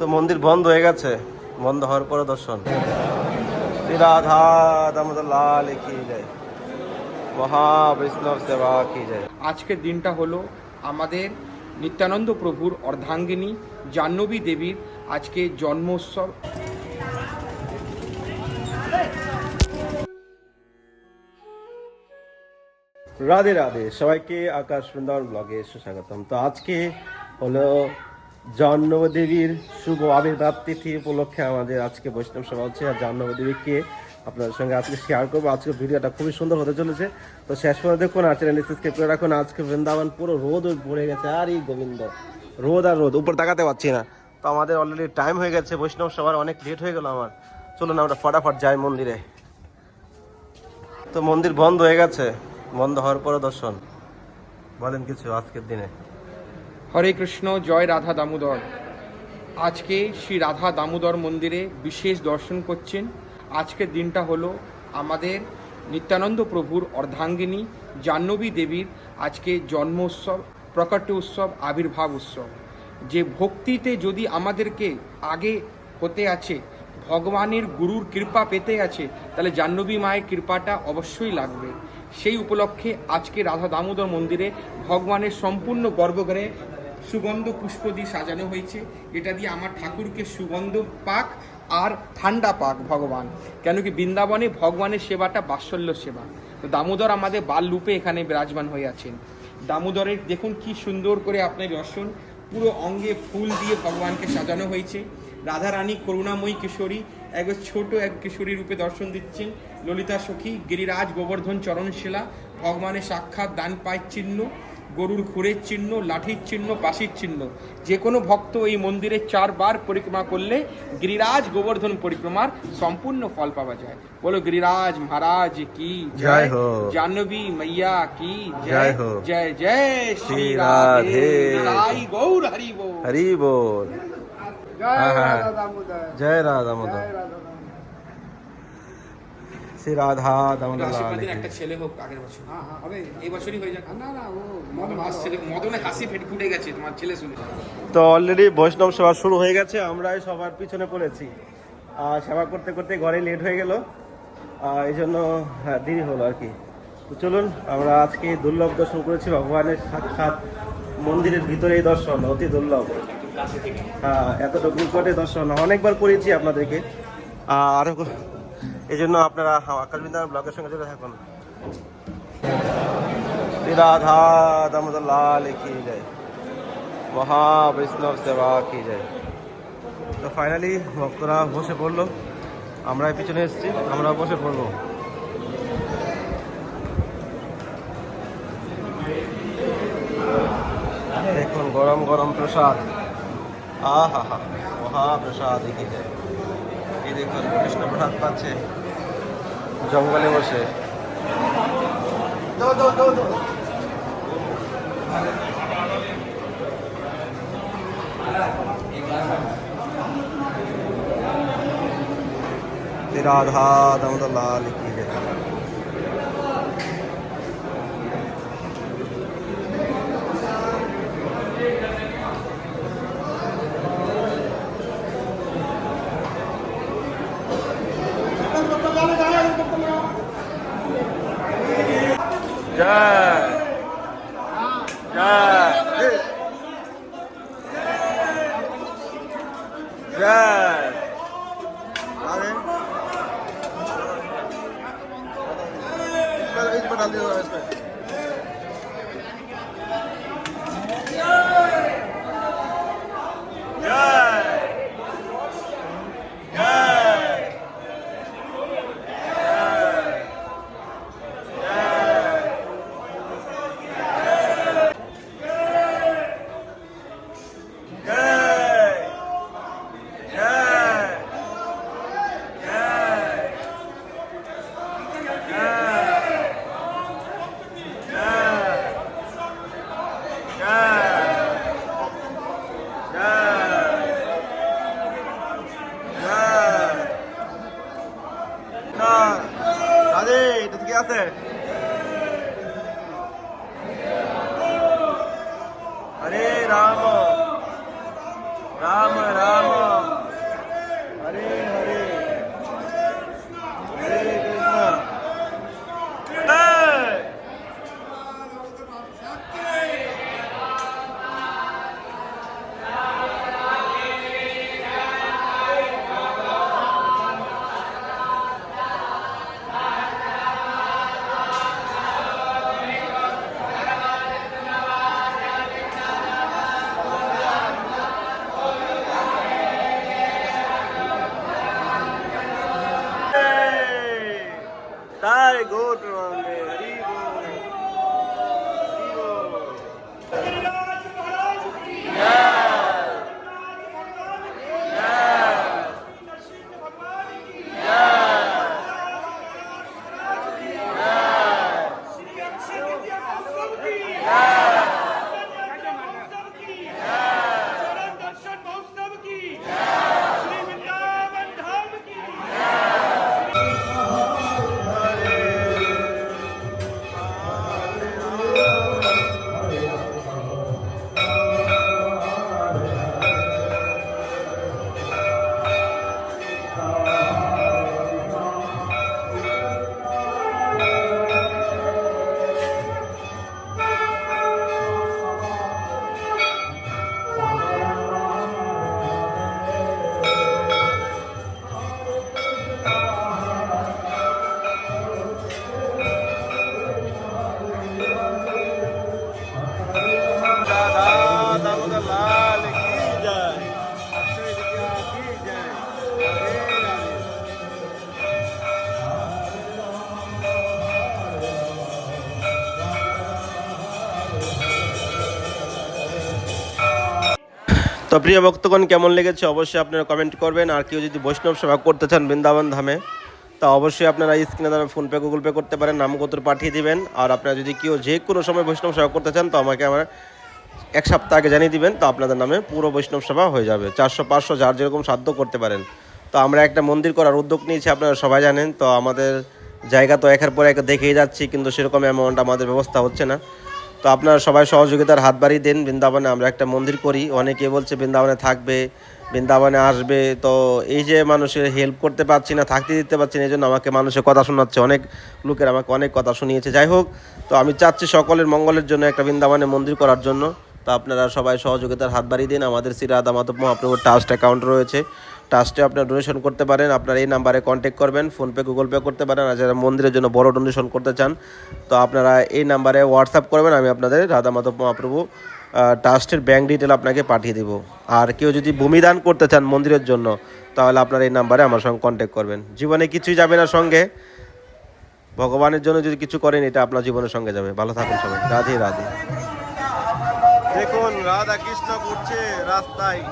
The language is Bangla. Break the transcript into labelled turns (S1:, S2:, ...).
S1: তো মন্দির বন্ধ হয়ে গেছে। বন্ধ হওয়ার পরে দর্শন। রাধা দামোদর লাল কি যায় মহা বৈষ্ণব সেবা কি যায়
S2: আজকের দিনটা হলো আমাদের নিত্যানন্দ প্রভুর অর্ধাঙ্গিনী জাহ্নবী দেবীর আজকে জন্মোৎসব।
S1: রাধে রাধে সবাইকে আকাশ বৃন্দাবন ব্লগে সুস্বাগতম। তো আজকে হলো জন্মব দেবীর শুভ আবির্ভাব তিথি উপলক্ষে আমাদের আজকে বৈষ্ণব সভা হচ্ছে। আর জন্মব দেবীকে আপনাদের সঙ্গে আজকে শেয়ার করব। আজকে ভিডিওটা খুবই সুন্দর হতে চলেছে। তো শেষ পর্যন্ত দেখুন, আর চ্যানেল সাবস্ক্রাইব করে রাখুন। আজকে বৃন্দাবন পুরো রোদ ভরে গেছে। আর এই গোবিন্দ, রোদ আর রোদ, উপর তাকাতে পারছি না। তো আমাদের অলরেডি টাইম হয়ে গেছে, বৈষ্ণব সভার অনেক লেট হয়ে গেল আমার। চলুন আমরা ফটাফট যাই মন্দিরে। তো মন্দির বন্ধ হয়ে গেছে। বন্ধ হওয়ার পরে দর্শন। বলেন কিছু আজকের দিনে।
S2: হরে কৃষ্ণ, জয় রাধা দামোদর। আজকে শ্রী রাধা দামোদর মন্দিরে বিশেষ দর্শন করছেন। আজকের দিনটা হলো আমাদের নিত্যানন্দ প্রভুর অর্ধাঙ্গিনী জাহ্নবী দেবীর আজকে জন্ম উৎসব প্রকট উৎসব, আবির্ভাব উৎসব। যে ভক্তিতে যদি আমাদেরকে আগে হতে আছে, ভগবানের গুরুর কৃপা পেতে আছে, তাহলে জাহ্নবী মায়ের কৃপাটা অবশ্যই লাগবে। সেই উপলক্ষে আজকে রাধা দামোদর মন্দিরে ভগবানের সম্পূর্ণ গর্ভগৃহে সুগন্ধ পুষ্প দিয়ে সাজানো হয়েছে। এটা দিয়ে আমার ঠাকুরকে সুগন্ধ পাক আর ঠান্ডা পাক, ভগবান। কেন কি বৃন্দাবনে ভগবানের সেবাটা বাৎসল্য সেবা। তো দামোদর আমাদের বাল রূপে এখানে বিরাজমান হয়ে আছেন। দামোদরের দেখুন কি সুন্দর করে আপনার দর্শন পুরো অঙ্গে ফুল দিয়ে ভগবানকে সাজানো হয়েছে। রাধারানী করুণাময়ী কিশোরী এক ছোট এক কিশোরী রূপে দর্শন দিচ্ছেন। ললিতা সখী, গিরিরাজ গোবর্ধন চরণশিলা, ভগবানের সাক্ষাৎ দান পায়ের চিহ্ন। গরুর খুঁড়ের চিহ্ন লাঠির চিহ্ন বাঁশির চিহ্ন। যে কোনো ভক্ত এই মন্দিরে চারবার পরিক্রমা করলে গিরিরাজ গোবর্ধন পরিক্রমার সম্পূর্ণ ফল পাওয়া যায়। বলো গিরিরাজ মহারাজ কি
S1: জয় হো
S2: জাহ্নবী মাইয়া কি
S1: জয়? হো
S2: জয় জয়
S1: শ্রী রাধে
S2: রাই গৌর হরি বল।
S1: হরি বল।
S3: জয়
S1: হ্যাঁ, হ্যাঁ, হ্যাঁ। রাধা দামোদর।
S3: জয় রাধা দামোদর।
S1: শ্রী রাধা দামোদর লাল
S2: একটা ছেলে হোক আগের বছর।
S3: হ্যাঁ হ্যাঁ হবে
S2: এই বছরই হয়ে যাক।
S3: না না ও
S2: মদন মদনে হাসি ফেটে ফুটে গেছে তোমার ছেলে শুনে।
S1: তো অলরেডি বৈষ্ণব সেবা শুরু হয়ে গেছে আমরাই সবার পিছনে পড়েছি। আর সেবা করতে করতে ঘরে লেট হয়ে গেল। এই জন্য হ্যাঁ, দেরি হলো আর কি। তো চলুন আমরা আজকে দুর্লভ দর্শন করেছি ভগবানের সাক্ষাৎ মন্দিরের ভিতরে এই দর্শন অতি দুর্লভ। হ্যাঁ এতটুকু নিকটে দর্শন অনেকবার করেছি আপনাদেরকে। আর এই জন্য আপনারা আকাশ বিদ্যার ব্লগের সঙ্গে চলে থাকুন। রাধা দামোদর লাল কি যায় মহা বৈষ্ণব সেবা কি যায় তো ফাইনালি ভক্তরা বসে পড়ল। আমরাই পিছনে এসেছি আমরা বসে পড়ব। দেখুন গরম গরম প্রসাদ। আহা হা মহা প্রসাদ দেখি যায় এই দেখুন কৃষ্ণ প্রসাদ পাচ্ছে। জঙ্গলে বসে। রাধা দাও লাল দাও জয় জয় জয় আরে good তো প্রিয় ভক্তগণ, কেমন লেগেছে অবশ্যই আপনারা কমেন্ট করবেন। আর কেউ যদি বৈষ্ণব সেবা করতে চান বৃন্দাবন ধামে, তা অবশ্যই আপনারা স্ক্রিনে দ্বারা ফোনপে গুগল পে করতে পারেন নামগোত্র পাঠিয়ে দিবেন। আর আপনারা যদি কেউ যে কোনো সময় বৈষ্ণব সেবা করতে চান, তো আমাকে আমার এক সপ্তাহ আগে জানিয়ে দিবেন, তো আপনাদের নামে পুরো বৈষ্ণব সেবা হয়ে যাবে। চারশো, পাঁচশো যার যেরকম সাধ্য করতে পারেন। তো আমরা একটা মন্দির করার উদ্যোগ নিয়েছি, আপনারা সবাই জানেন। তো আমাদের জায়গা তো একের পর এক দেখেই যাচ্ছি, কিন্তু সেরকম অ্যামাউন্ট আমাদের ব্যবস্থা হচ্ছে না। তো আপনারা সবাই সহযোগিতার হাত বাড়িয়ে দেন। বৃন্দাবনে আমরা একটা মন্দির করি। অনেকে বলছে বৃন্দাবনে থাকবে, বৃন্দাবনে আসবে। তো এই যে মানুষের হেল্প করতে পারছি না, থাকতে দিতে পারছি না এই জন্য আমাকে মানুষের কথা শোনাচ্ছে। অনেক লোকের আমাকে অনেক কথা শুনিয়েছে। যাই হোক, তো আমি চাচ্ছি সকলের মঙ্গলের জন্য একটা বৃন্দাবনে মন্দির করার জন্য। তো আপনারা সবাই সহযোগিতার হাত বাড়িয়ে দিন। আমাদের রাধা মাধব মহাপ্রভুর ট্রাস্ট অ্যাকাউন্ট রয়েছে। ট্রাস্টে আপনার ডোনেশন করতে পারেন। আপনার এই নাম্বারে কন্ট্যাক্ট করবেন ফোনপে গুগল পে করতে পারেন। আর যারা মন্দিরের জন্য বড় ডোনেশন করতে চান, তো আপনারা এই নাম্বারে হোয়াটসঅ্যাপ করবেন, আমি আপনাদের রাধা মাধব মহাপ্রভু ট্রাস্টের ব্যাঙ্ক ডিটেল আপনাকে পাঠিয়ে দিব। আর কেউ যদি ভূমিদান করতে চান মন্দিরের জন্য, তাহলে আপনার এই নাম্বারে আমার সঙ্গে কন্ট্যাক্ট করবেন। জীবনে কিছুই যাবে না সঙ্গে। ভগবানের জন্য যদি কিছু করেন, এটা আপনার জীবনের সঙ্গে যাবে। ভালো থাকুন সবাই। রাধে রাধে। দেখুন, রাধা কৃষ্ণ ঘুরছে রাস্তায়।